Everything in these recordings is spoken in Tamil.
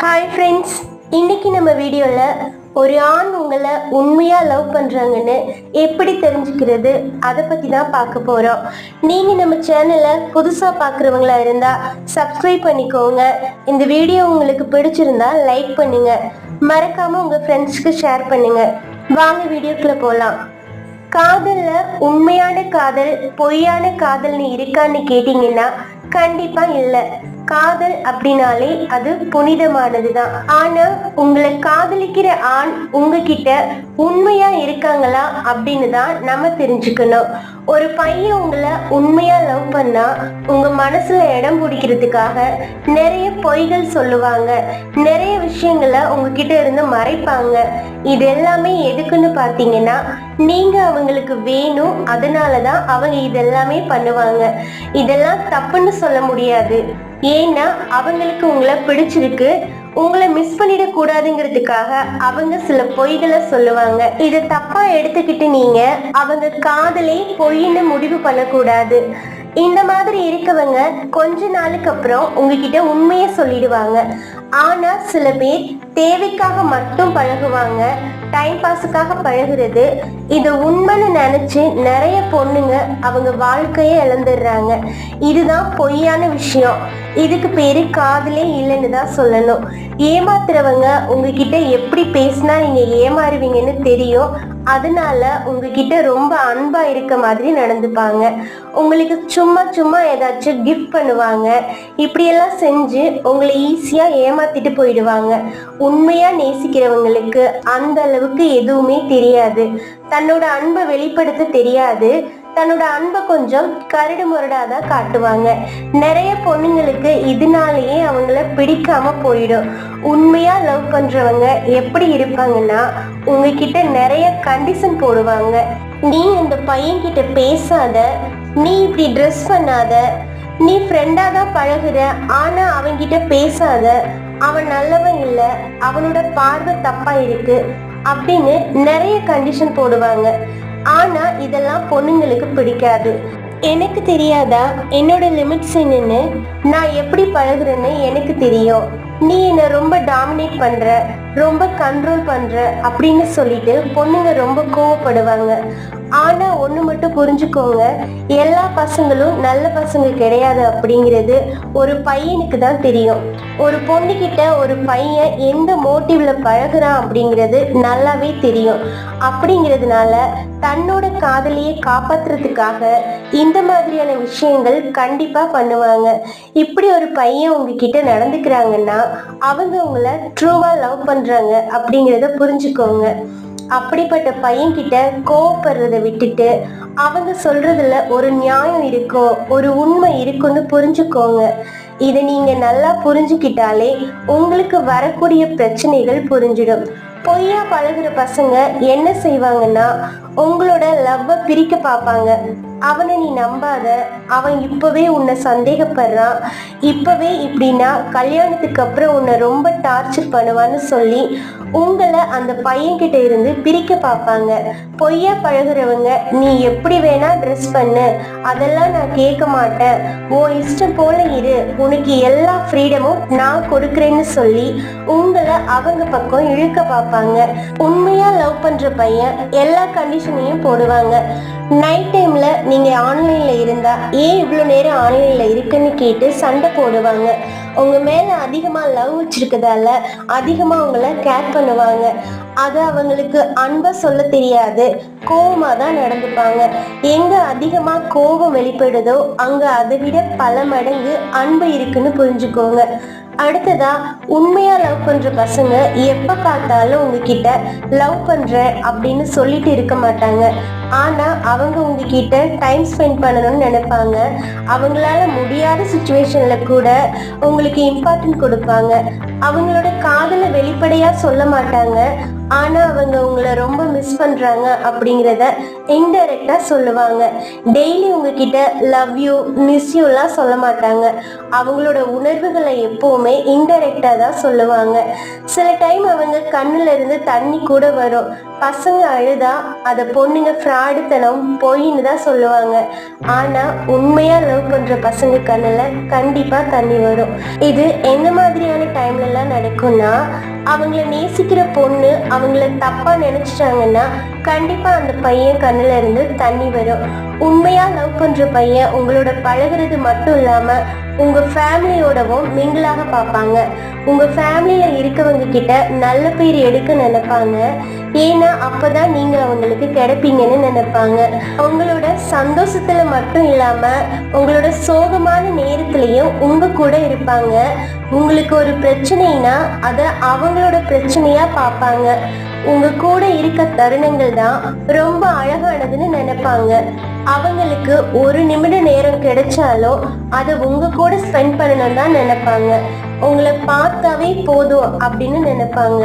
ஹாய் ஃப்ரெண்ட்ஸ் இன்னைக்கு நம்ம வீடியோவில் ஒரு ஆண் உங்களை உண்மையாக லவ் பண்ணுறாங்கன்னு எப்படி தெரிஞ்சுக்கிறது அதை பற்றி தான் பார்க்க போகிறோம் நீங்கள் நம்ம சேனலை புதுசாக பார்க்குறவங்களா இருந்தால் சப்ஸ்கிரைப் பண்ணிக்கோங்க. இந்த வீடியோ உங்களுக்கு பிடிச்சிருந்தா லைக் பண்ணுங்கள் மறக்காமல் உங்கள் ஃப்ரெண்ட்ஸ்க்கு ஷேர் பண்ணுங்கள் வாங்க வீடியோக்குள்ளே போகலாம் காதல்ல உண்மையான காதல் பொய்யான காதல்னு இருக்கான்னு கேட்டிங்கன்னா கண்டிப்பாக இல்லை. காதல் அப்படின்னாலே அது புனிதமானது தான் ஆனா உங்களை காதலிக்கிற ஆண் உங்ககிட்ட உண்மையா இருக்காங்களா அப்படின்னு தான் நம்ம தெரிஞ்சுக்கணும். ஒரு பையன் உங்களை உண்மையா லவ் பண்ணா உங்க மனசுல இடம் பிடிக்கிறதுக்காக நிறைய பொய்கள் சொல்லுவாங்க. நிறைய விஷயங்களை உங்ககிட்ட இருந்து மறைப்பாங்க. இது எல்லாமே எதுக்குன்னு பாத்தீங்கன்னா நீங்க அவங்களுக்கு வேணும் அதனால தான் அவங்க இதெல்லாமே பண்ணுவாங்க. இதெல்லாம் தப்புன்னு சொல்ல முடியாது. ஏன்னா அவங்களுக்கு உங்களை பிடிச்சிருக்கு. உங்களை மிஸ் பண்ணிட கூடாதுங்கிறதுக்காக அவங்க சில பொய்களை சொல்லுவாங்க. இதை தப்பா எடுத்துக்கிட்டு நீங்க அவங்க காதலே பொய்ன்னு முடிவு பண்ணக்கூடாது. இந்த மாதிரி இருக்கவங்க கொஞ்ச நாளுக்கு அப்புறம் உங்ககிட்ட உண்மையை சொல்லிடுவாங்க. ஆனா சில பேர் தேவைக்காக மட்டும் பழகுவாங்க டைம் பாஸுக்காக பழகுறது. இது உண்மைன்னு நினைச்சு நிறைய பொண்ணுங்க அவங்க வாழ்க்கையை இழந்துடுறாங்க. இதுதான் பொய்யான விஷயம். இதுக்கு பேரு காதலே இல்லைன்னு தான் சொல்லணும். ஏமாத்துறவங்க உங்ககிட்ட எப்படி பேசினா நீங்க ஏமாறுவீங்கன்னு தெரியும். அதனால உங்ககிட்ட ரொம்ப அன்பா இருக்க மாதிரி நடந்துப்பாங்க. உங்களுக்கு சும்மா சும்மா ஏதாச்சும் கிஃப்ட் பண்ணுவாங்க. இப்படியெல்லாம் செஞ்சு உங்களை ஈஸியா ஏமாத்திட்டு போயிடுவாங்க. உண்மையா நேசிக்கிறவங்களுக்கு அந்த அளவுக்கு எதுவுமே தெரியாது. தன்னோட அன்பை வெளிப்படுத்த தெரியாது. தன்னோட அன்பை கொஞ்சம் கரடு முரடாதான் காட்டுவாங்க. நிறைய பொண்ணுங்களுக்கு இதனாலேயே அவங்கள பிடிக்காம போயிடும். உண்மையா லவ் பண்றவங்க எப்படி இருப்பாங்கன்னா உங்ககிட்ட நிறைய கண்டிஷன் போடுவாங்க. நீ அந்த பையன்கிட்ட பேசாத நீ இப்படி ட்ரெஸ் பண்ணாத நீ ஃப்ரெண்டாக தான் பழகுற ஆனால் அவன்கிட்ட பேசாத அவன் நல்லவன் இல்லை அவனோட பார்வை தப்பாக இருக்கு அப்படின்னு நிறைய கண்டிஷன் போடுவாங்க. ஆனா இதெல்லாம் பொண்ணுங்களுக்கு பிடிக்காது. எனக்கு தெரியாதா? என்னோட லிமிட்ஸ் என்னன்னு? நான் எப்படி பழகுறேன்னு எனக்கு தெரியும். நீ என்னை ரொம்ப டாமினேட் பண்ற ரொம்ப கண்ட்ரோல் பண்ற அப்படின்னு சொல்லிட்டு பொண்ணுங்க ரொம்ப கோவப்படுவாங்க. ஆனா ஒண்ணு மட்டும் புரிஞ்சுக்கோங்க எல்லா பசங்களும் நல்ல பசங்க கிடையாது அப்படிங்கிறது ஒரு பையனுக்கு தான் தெரியும். ஒரு பொண்ணுகிட்ட ஒரு பையன் எந்த மோட்டிவ்ல பழகுறான் அப்படிங்கிறது நல்லாவே தெரியும். அப்படிங்கிறதுனால தன்னோட காதலியை காப்பாத்துறதுக்காக இந்த மாதிரியான விஷயங்கள் கண்டிப்பா பண்ணுவாங்க. இப்படி ஒரு பையன் உங்ககிட்ட நடந்துக்கிறாங்கன்னா அவங்க உங்களை ட்ரூவா லவ் பண்றாங்க அப்படிங்கிறத புரிஞ்சுக்கோங்க. அப்படிப்பட்ட பையன்கிட்ட கோவப்படுறத விட்டுட்டு அவங்க சொல்றதுல ஒரு நியாயம் இருக்கும் ஒரு உண்மை இருக்குன்னு புரிஞ்சுக்கோங்க. இதை நீங்க நல்லா புரிஞ்சுக்கிட்டாலே உங்களுக்கு வரக்கூடிய பிரச்சனைகள் புரிஞ்சிடும். பொய்யா பழகுற பசங்க என்ன செய்வாங்கன்னா உங்களோட லவ்வை பிரிக்க பார்ப்பாங்க. அவனை நீ நம்பாத. அவன் இப்பவே உன்னை சந்தேகப்படுறான். இப்பவே இப்படின்னா கல்யாணத்துக்கு அப்புறம் உன்னை ரொம்ப டார்ச்சர் பண்ணுவான்னு சொல்லி உங்களை அந்த பையன்கிட்ட இருந்து பிரிக்க பார்ப்பாங்க. பொய்யா பழகுறவங்க நீ எப்படி வேணா ட்ரெஸ் பண்ணு. அதெல்லாம் நான் கேட்க மாட்டேன். உன் இஷ்டம் போல இரு. உனக்கு எல்லா ஃப்ரீடமும் நான் கொடுக்குறேன்னு சொல்லி உங்களை அவங்க பக்கம் இழுக்க பார்ப்பாங்க. உண்மையா லவ் பண்ற பையன் எல்லா கண்டிஷனையும் போடுவாங்க. நைட் டைம்ல நீங்கள் ஆன்லைனில் இருந்தால் ஏன் இவ்வளோ நேரம் ஆன்லைனில் இருக்குன்னு கேட்டு சண்டை போடுவாங்க. உங்கள் மேலே அதிகமாக லவ் வச்சுருக்கதால அதிகமாக உங்களை கேர் பண்ணுவாங்க. அது அவங்களுக்கு அன்பை சொல்ல தெரியாது. கோபமாக தான் நடந்துப்பாங்க. எங்கே அதிகமாக கோபம் வெளிப்படுதோ அங்கே அதை விட பல மடங்கு அன்பு இருக்குன்னு புரிஞ்சுக்கோங்க. அடுத்ததா உண்மையா லவ் பண்ற பசங்க எப்ப பார்த்தாலும் உங்ககிட்ட லவ் பண்ற அப்படின்னு சொல்லிட்டு இருக்க மாட்டாங்க. ஆனா அவங்க உங்ககிட்ட டைம் ஸ்பெண்ட் பண்ணணும்னு நினைப்பாங்க. அவங்களால முடியாத சுச்சுவேஷன்ல கூட உங்களுக்கு இம்பார்ட்டன்ட் கொடுப்பாங்க. அவங்களோட காதலை வெளிப்படையா சொல்ல மாட்டாங்க. ஆனால் அவங்க உங்களை ரொம்ப மிஸ் பண்ணுறாங்க அப்படிங்கிறத இன்டெரக்டாக சொல்லுவாங்க. டெய்லி உங்ககிட்ட லவ் யூ மிஸ் யூலாம் சொல்ல மாட்டாங்க. அவங்களோட உணர்வுகளை எப்போவுமே இன்டெரக்டாக தான் சொல்லுவாங்க. சில டைம் அவங்க கண்ணில் இருந்து தண்ணி கூட வரும். பசங்க அழுதா அதை பொண்ணுங்க ஃப்ராடுத்தனம் பொய்ன்னு தான் சொல்லுவாங்க. ஆனா உண்மையா லவ் பண்ற பசங்க கண்ணுல கண்டிப்பா தண்ணி வரும். இது எந்த மாதிரியான டைம்ல எல்லாம் நடக்கும்னா அவங்கள நேசிக்கிற பொண்ணு அவங்கள தப்பா நினைச்சிட்டாங்கன்னா கண்டிப்பா அந்த பையன் கண்ணுல இருந்து தண்ணி வரும். உண்மையா லவ் பண்ற பையன் உங்களோட பழகுறது மட்டும் இல்லாம உங்க ஃபேமிலியோடவும் மிங்கிளாக பார்ப்பாங்க. உங்க ஃபேமிலியில இருக்கவங்க கிட்ட நல்ல பேர் எடுக்க நினைப்பாங்க. ஏன்னா அப்பதான் நீங்க அவங்களுக்கு கிடைப்பீங்கன்னு நினைப்பாங்க. உங்களோட சந்தோஷத்துல மட்டும் இல்லாம உங்களோட சோகமான நேரத்திலையும் உங்க கூட இருப்பாங்க. உங்களுக்கு ஒரு பிரச்சனைனா அதை அவங்களோட பிரச்சனையா பார்ப்பாங்க. உங்க கூட இருக்க தருணங்கள் தான் ரொம்ப அழகானதுன்னு நினைப்பாங்க. அவங்களுக்கு ஒரு நிமிட நேரம் கிடைச்சாலும் அதை உங்க கூட ஸ்பெண்ட் பண்ணணும் தான் நினைப்பாங்க. உங்களை பார்த்தாவே போதும் அப்படின்னு நினைப்பாங்க.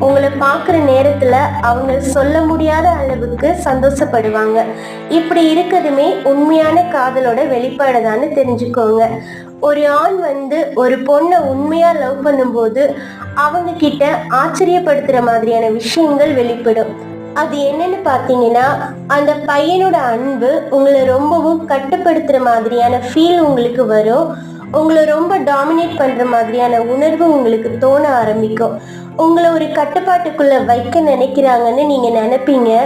உங்களை பார்க்குற நேரத்தில் அவங்க சொல்ல முடியாத அளவுக்கு சந்தோஷப்படுவாங்க. இப்படி இருக்கிறதுமே உண்மையான காதலோட வெளிப்பாடுதான்னு தெரிஞ்சுக்கோங்க. ஒரு ஆண் வந்து ஒரு பொண்ணை உண்மையாக லவ் பண்ணும்போது அவங்க கிட்ட ஆச்சரியப்படுத்துற மாதிரியான விஷயங்கள் வெளிப்படும். அது என்னன்னு பார்த்தீங்கன்னா அந்த பையனோட அன்பு உங்களை ரொம்பவும் கட்டுப்படுத்துற மாதிரியான ஃபீல் உங்களுக்கு வரும். உங்களை ரொம்ப டாமினேட் பண்ற மாதிரியான உணர்வு உங்களுக்கு தோண ஆரம்பிக்கும். உங்களை ஒரு கட்டுப்பாட்டுக்குள்ள வைக்க நினைக்கிறாங்கன்னு நீங்க நினைப்பீங்க.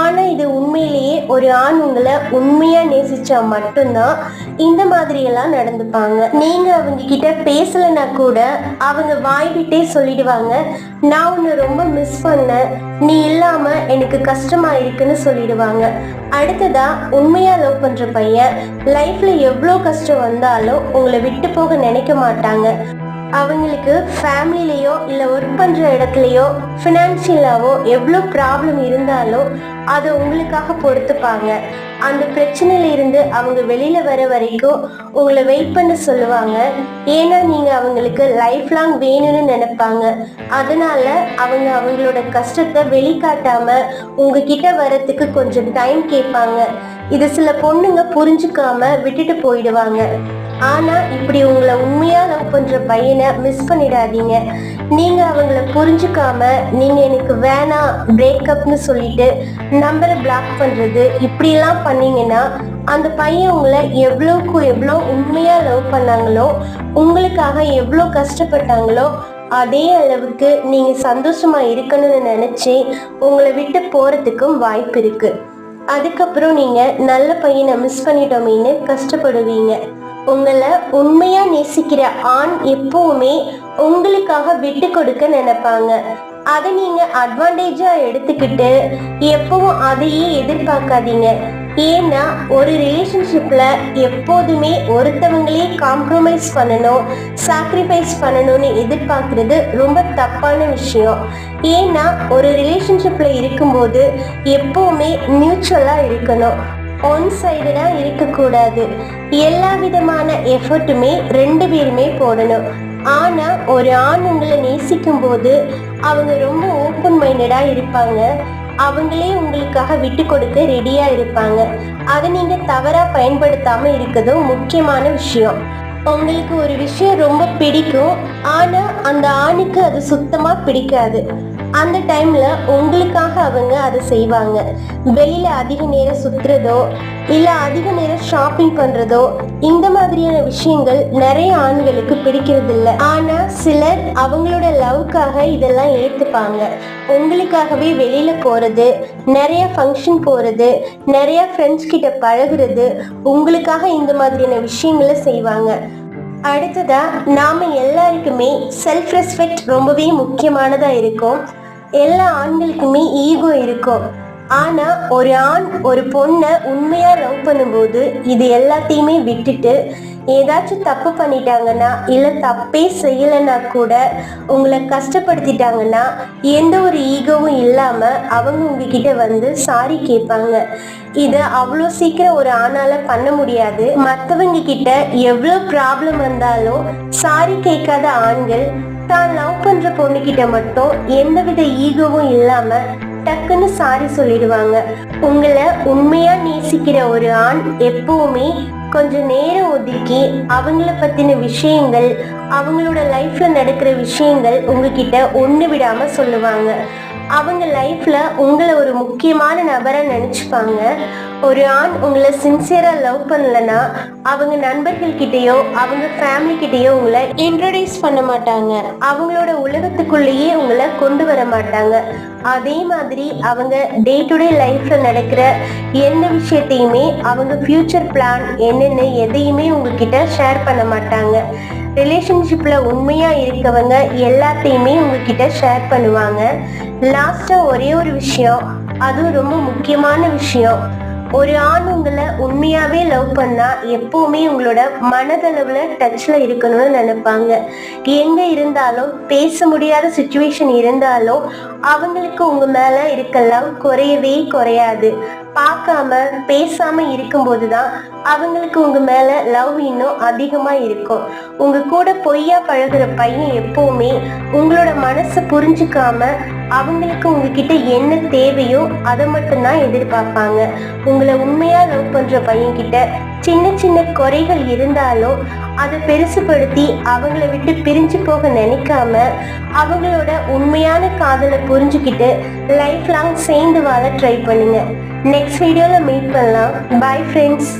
ஆனால் இது உண்மையிலேயே ஒரு ஆண் உங்களை உண்மையாக நேசிச்சா மட்டும்தான். இந்த மாதிரியெல்லாம் நடந்துப்பாங்க. நீங்கள் அவங்க கிட்ட பேசலைன்னா கூட அவங்க வாய் விட்டே சொல்லிடுவாங்க. நான் உன்னை ரொம்ப மிஸ் பண்ணேன். நீ இல்லாமல் எனக்கு கஷ்டமாக இருக்குன்னு சொல்லிடுவாங்க. அடுத்ததாக உண்மையாக லவ் பண்ணுற பையன். லைஃப்பில் எவ்வளோ கஷ்டம் வந்தாலும் உங்களை விட்டு போக நினைக்க மாட்டாங்க. அவங்களுக்கு ஃபேமிலிலேயோ இல்லை ஒர்க் பண்ணுற இடத்துலையோ ஃபினான்ஷியலாவோ எவ்வளோ ப்ராப்ளம் இருந்தாலும் அதை உங்களுக்காக பொறுத்துப்பாங்க. அந்த பிரச்சனையில இருந்து அவங்க வெளியில் வர வரைக்கும் உங்களை வெயிட் பண்ண சொல்லுவாங்க. ஏன்னா நீங்கள் அவங்களுக்கு லைஃப் லாங் வேணும்னு நினைப்பாங்க. அதனால அவங்க அவங்களோட கஷ்டத்தை வெளிக்காட்டாமல் உங்ககிட்ட வரத்துக்கு கொஞ்சம் டைம் கேட்பாங்க. இது சில பொண்ணுங்க புரிஞ்சுக்காம விட்டுட்டு போயிடுவாங்க. ஆனா இப்படி உங்களை உண்மையா லவ் பண்ற பையனை மிஸ் பண்ணிடாதீங்க. நீங்க அவங்கள புரிஞ்சுக்காம நீங்க எனக்கு வேணாம் பிரேக்கப்னு சொல்லிட்டு நம்பரை பிளாக் பண்றது இப்படிலாம் பண்ணீங்கன்னா அந்த பையன் உங்களை எவ்வளோக்கு எவ்வளோ உண்மையா லவ் பண்ணாங்களோ உங்களுக்காக எவ்வளோ கஷ்டப்பட்டாங்களோ அதே அளவுக்கு நீங்க சந்தோஷமா இருக்கணும்னு நினைச்சு உங்களை விட்டு போறதுக்கும் வாய்ப்பு இருக்கு. அதுக்கப்புறம் நீங்க நல்ல பையனை மிஸ் பண்ணிட்டோமேன்னு கஷ்டப்படுவீங்க. உங்களை உண்மையா நேசிக்கிற ஆண் எப்பவுமே உங்களுக்காக விட்டு கொடுக்க நினைப்பாங்க. அதை நீங்க அட்வான்டேஜா எடுத்துக்கிட்டு எப்பவும் அதையே எதிர்பார்க்காதீங்க. ஏன்னா ஒரு ரிலேஷன்ஷிப்ல எப்போதுமே ஒருத்தவங்களே காம்ப்ரமைஸ் பண்ணணும் சாக்ரிஃபைஸ் பண்ணணும்னு எதிர்பார்க்கறது ரொம்ப தப்பான விஷயம். ஏன்னா ஒரு ரிலேஷன்ஷிப்ல இருக்கும்போது எப்பவுமே மியூச்சுவலா இருக்கணும். ஒன் சைடடாக இருக்கக்கூடாது. எல்லா விதமான எஃபர்ட்டுமே ரெண்டு பேருமே போடணும். ஆனால் ஒரு ஆண் உங்களை நேசிக்கும் போது அவங்க ரொம்ப ஓப்பன் மைண்டடாக இருப்பாங்க. அவங்களே உங்களுக்காக விட்டு கொடுக்க ரெடியாக இருப்பாங்க. அதை நீங்கள் தவறாக பயன்படுத்தாமல் இருக்கிறதும் முக்கியமான விஷயம். உங்களுக்கு ஒரு விஷயம் ரொம்ப பிடிக்கும். ஆனால் அந்த ஆணுக்கு அது சுத்தமாக பிடிக்காது. அந்த டைம்ல உங்களுக்காக அவங்க அதை செய்வாங்க. வெளியில அதிக நேரம் சுத்துறதோ இல்ல அதிக நேரம் ஷாப்பிங் பண்றதோ இந்த மாதிரியான விஷயங்கள் நிறைய ஆண்களுக்கு பிடிக்கிறது இல்ல ஆனா சிலர் அவங்களோட லவ்க்காக இதெல்லாம் ஏத்துப்பாங்க. உங்களுக்காகவே வெளியில போறது நிறைய ஃபங்க்ஷன் போறது நிறைய ஃப்ரெண்ட்ஸ் கிட்ட பழகுறது உங்களுக்காக இந்த மாதிரியான விஷயங்களை செய்வாங்க. அடுத்ததா நாம எல்லாருக்குமே செல்ஃப் ரெஸ்பெக்ட் ரொம்பவே முக்கியமானதா இருக்கும். எல்லா ஆண்களுக்குமே ஈகோ இருக்கும். ஆனா ஒரு ஆண் ஒரு பொண்ணை உண்மையா லவ் பண்ணும்போது இது எல்லாத்தையுமே விட்டுட்டு ஏதாச்சும் தப்பு பண்ணிட்டாங்கன்னா இல்லை தப்பே செய்யலைன்னா கூட உங்களை கஷ்டப்படுத்திட்டாங்கன்னா எந்த ஒரு ஈகோவும் இல்லாமல் அவங்க உங்ககிட்ட வந்து சாரி கேட்பாங்க. இதை அவ்வளோ சீக்கிரம் ஒரு ஆணால் பண்ண முடியாது. மற்றவங்க கிட்ட எவ்வளோ ப்ராப்ளம் வந்தாலும் சாரி கேட்காத ஆண்கள் தான் லவ் பண்ணுற பொண்ணுக்கிட்ட மட்டும் எந்தவித ஈகோவும் இல்லாமல் டக்குன்னு சாரி சொல்லிடுவாங்க. உங்களை உண்மையா நேசிக்கிற ஒரு ஆண் எப்பவுமே கொஞ்சம் நேரம் ஒதுக்கி அவங்கள பத்தின விஷயங்கள் அவங்களோட லைஃப்ல நடக்கிற விஷயங்கள் உங்ககிட்ட ஒண்ணு விடாம சொல்லுவாங்க. அவங்க லைஃப்ல உங்களை ஒரு முக்கியமான நபராக நினைச்சுப்பாங்க. ஒரு ஆண் உங்களை சின்சியரா லவ் பண்ணலன்னா அவங்க நண்பர்கள் கிட்டயோ அவங்க ஃபேமிலி கிட்டயோ உங்களை இன்ட்ரடியூஸ் பண்ண மாட்டாங்க. அவங்களோட உலகத்துக்குள்ளேயே உங்களை கொண்டு வர மாட்டாங்க. அதே மாதிரி அவங்க டே டு டே லைஃப்ல நடக்கிற எந்த விஷயத்தையுமே அவங்க ஃபியூச்சர் பிளான் என்னென்ன எதையுமே உங்ககிட்ட ஷேர் பண்ண மாட்டாங்க. ரிலேஷன்ஷிப்பில் உண்மையாக இருக்கவங்க எல்லாத்தையுமே உங்ககிட்ட ஷேர் பண்ணுவாங்க. லாஸ்ட்டாக ஒரே ஒரு விஷயம் அதுவும் ரொம்ப முக்கியமான விஷயம். ஒரு ஆண் உங்களை உண்மையாவே லவ் பண்ணா எப்பவுமே உங்களோட மனதளவுல டச்ல இருக்கணும்னு நினைப்பாங்க. எங்க இருந்தாலும் பேச முடியாத சுச்சுவேஷன் இருந்தாலும் அவங்களுக்கு உங்க மேல இருக்க லவ் குறையவே குறையாது. பார்க்காம பேசாம இருக்கும்போது தான் அவங்களுக்கு உங்க மேல லவ் இன்னும் அதிகமா இருக்கும். உங்க கூட பொய்யா பழகுற பையன் எப்பவுமே உங்களோட மனசை புரிஞ்சுக்காம அவங்களுக்கு உங்ககிட்ட என்ன தேவையோ அதை மட்டும்தான் எதிர்பார்ப்பாங்க. உங்களை உண்மையா லவ் பண்ற பையன் கிட்ட சின்ன சின்ன குறைகள் இருந்தாலும் அதை பெருசுபடுத்தி அவங்கள விட்டு பிரிஞ்சு போக நினைக்காம அவங்களோட உண்மையான காதலை புரிஞ்சுக்கிட்டு லைஃப் லாங் சேர்ந்து வாழ ட்ரை பண்ணுங்க. நெக்ஸ்ட் வீடியோவில் மீட் பண்ணலாம். Bye friends